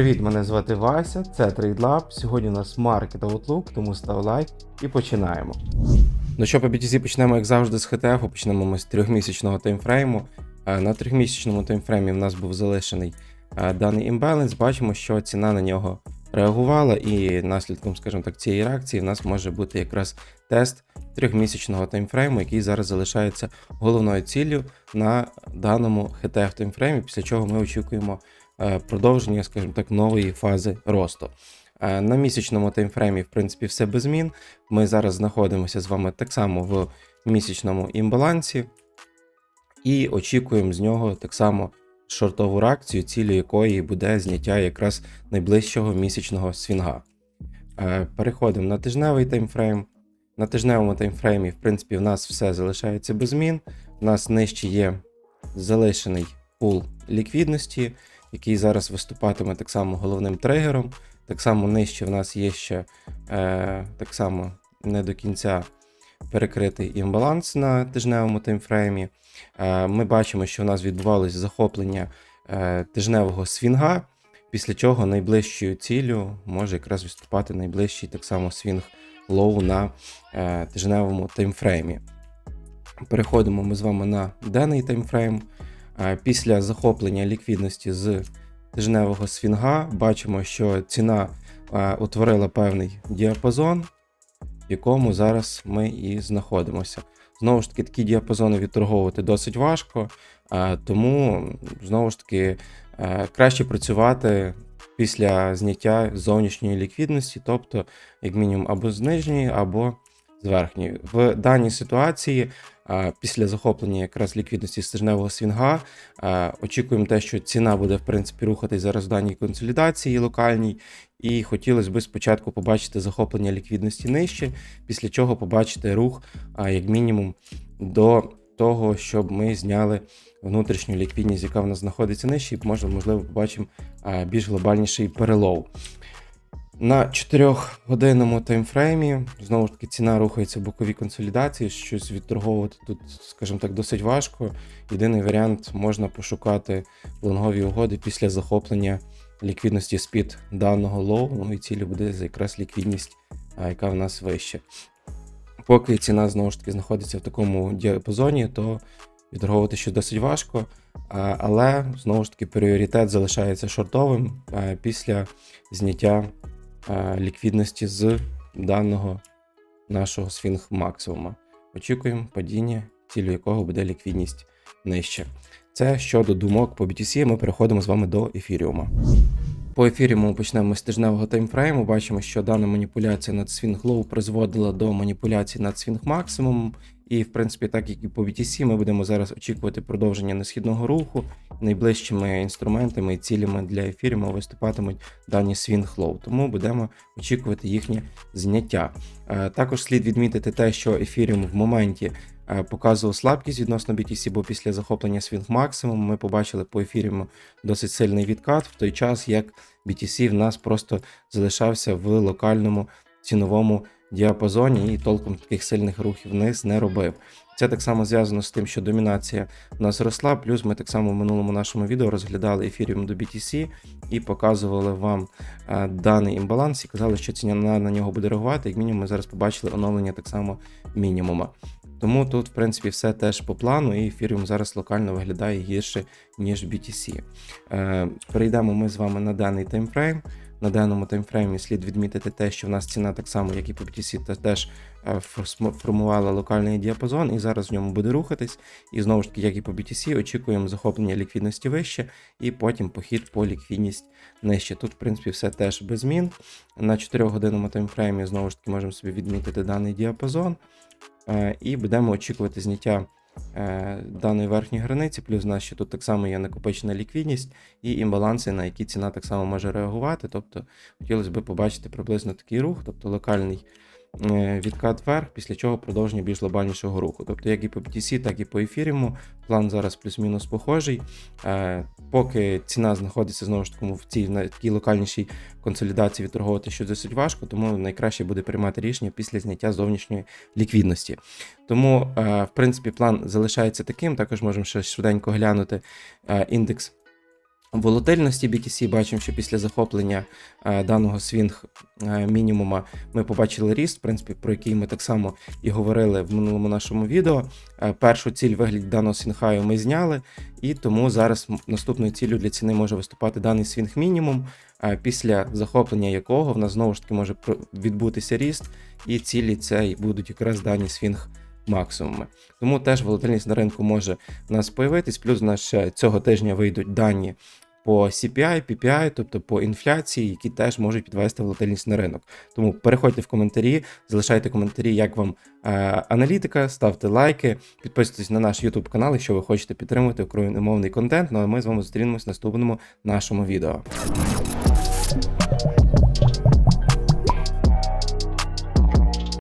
Привіт, мене звати Вася, це TradeLab. Сьогодні у нас Market Outlook, тому став лайк і починаємо. Ну що, по BTC почнемо, як завжди, з HTF, почнемо ми з трьохмісячного таймфрейму. Е, На трьохмісячному таймфреймі в нас був залишений е, даний імбаланс. Бачимо, що ціна на нього реагувала, і наслідком, скажімо так, цієї реакції в нас може бути якраз тест трьохмісячного таймфрейму, який зараз залишається головною ціллю на даному HTF таймфреймі, після чого ми очікуємо продовження, скажімо так, нової фази росту. Е, На місячному таймфреймі, в принципі, все без змін. Ми зараз знаходимося з вами так само в місячному імбалансі і очікуємо з нього так само шортову реакцію, цілею якої буде зняття якраз найближчого місячного свінга. Е, Переходимо на тижневий таймфрейм. На тижневому таймфреймі, в принципі, в нас все залишається без змін. У нас нижче є залишений пул ліквідності, який зараз виступатиме так само головним тригером. Так само нижче в нас є ще е, так само не до кінця перекритий імбаланс на тижневому таймфреймі. Е, ми бачимо, що в нас відбувалось захоплення е, тижневого свінга, після чого найближчою ціллю може якраз виступати найближчий так само свінг лоу на е, тижневому таймфреймі. Переходимо ми з вами на денний таймфрейм. Після захоплення ліквідності з тижневого свінга бачимо, що ціна утворила певний діапазон, в якому зараз ми і знаходимося. Знову ж таки, такі діапазони відторговувати досить важко, тому знову ж таки краще працювати після зняття зовнішньої ліквідності, тобто, як мінімум, або з нижньої, або з верхньої. В даній ситуації, після захоплення якраз ліквідності з тижневого свінга, очікуємо те, що ціна буде в принципі рухатись зараз в даній консолідації локальній. І хотілося б спочатку побачити захоплення ліквідності нижче, після чого побачити рух, як мінімум, до того, щоб ми зняли внутрішню ліквідність, яка в нас знаходиться нижче, і може, можливо, побачимо більш глобальніший перелов. На 4-годинному таймфреймі знову ж таки ціна рухається в боковій консолідації. Щось відторговувати тут, скажімо так, досить важко. Єдиний варіант можна пошукати лонгові угоди після захоплення ліквідності з-під даного лоу. Ну і цілі буде якраз ліквідність, яка в нас вища. Поки ціна знову ж таки знаходиться в такому діапазоні, то відторговувати ще досить важко. Але знову ж таки пріоритет залишається шортовим після зняття ліквідності з даного нашого свінг максимума. Очікуємо падіння, цілю якого буде ліквідність нижче. Це щодо думок по BTC. Ми переходимо з вами до ефіріума. По ефіріуму ми почнемо з тижневого таймфрейму. Бачимо, що дана маніпуляція над свінг лоу призводила до маніпуляції над свінг максимумом. І, в принципі, так як і по BTC, ми будемо зараз очікувати продовження несхідного руху. Найближчими інструментами і цілями для ефіріуму виступатимуть дані свінг лоу. Тому будемо очікувати їхнє зняття. Е, Також слід відмітити те, що ефіріум в моменті показував слабкість відносно BTC, бо після захоплення свінг максимум ми побачили по ефіріуму досить сильний відкат, в той час як BTC в нас просто залишався в локальному ціновому діапазоні і толком таких сильних рухів вниз не робив. Це так само зв'язано з тим, що домінація в нас росла. Плюс ми так само в минулому нашому відео розглядали ефіріум до BTC і показували вам е, даний імбаланс і казали, що ціна на, на нього буде реагувати. Як мінімум, ми зараз побачили оновлення так само мінімума. Тому тут, в принципі, все теж по плану, і ефіріум зараз локально виглядає гірше, ніж BTC. Е, перейдемо ми з вами на даний таймфрейм. На даному таймфреймі слід відмітити те, що в нас ціна так само, як і по BTC, теж е, формувала локальний діапазон, і зараз в ньому буде рухатись. І знову ж таки, як і по BTC, очікуємо захоплення ліквідності вище, і потім похід по ліквідність нижче. Тут, в принципі, все теж без змін. На 4-годинному таймфреймі знову ж таки можемо собі відмітити даний діапазон. Е, І будемо очікувати зняття е, даної верхньої границі, плюс у нас ще тут так само є накопичена ліквідність і імбаланси, на які ціна так само може реагувати. Тобто хотілося б побачити приблизно такий рух, тобто локальний відкат вверх, після чого продовження більш глобальнішого руху. Тобто, як і по BTC, так і по ефіріуму. План зараз плюс-мінус похожий. Е, Поки ціна знаходиться знову ж таки в цій на такій локальнішій консолідації відторговувати що досить важко, тому найкраще буде приймати рішення після зняття зовнішньої ліквідності. Тому, е, в принципі, план залишається таким. Також можемо ще швиденько глянути е, індекс волатильності BTC. Бачимо, що після захоплення е, даного свінг е, мінімума ми побачили ріст, в принципі, про який ми так само і говорили в минулому нашому відео. Е, першу ціль вигляді даного свінхаю ми зняли, і тому зараз наступною ціллю для ціни може виступати даний свінг мінімум, після захоплення якого в нас знову ж таки може відбутися ріст, і цілі це будуть якраз дані свінг максимуми. Тому теж волатильність на ринку може в нас появитись. Плюс у нас ще цього тижня вийдуть дані по CPI, PPI, тобто по інфляції, які теж можуть підвести волатильність на ринок. Тому переходьте в коментарі, залишайте коментарі, як вам е, аналітика, ставте лайки, підписуйтесь на наш YouTube канал, якщо ви хочете підтримувати україномовний контент. Ну а ми з вами зустрінемось в наступному нашому відео.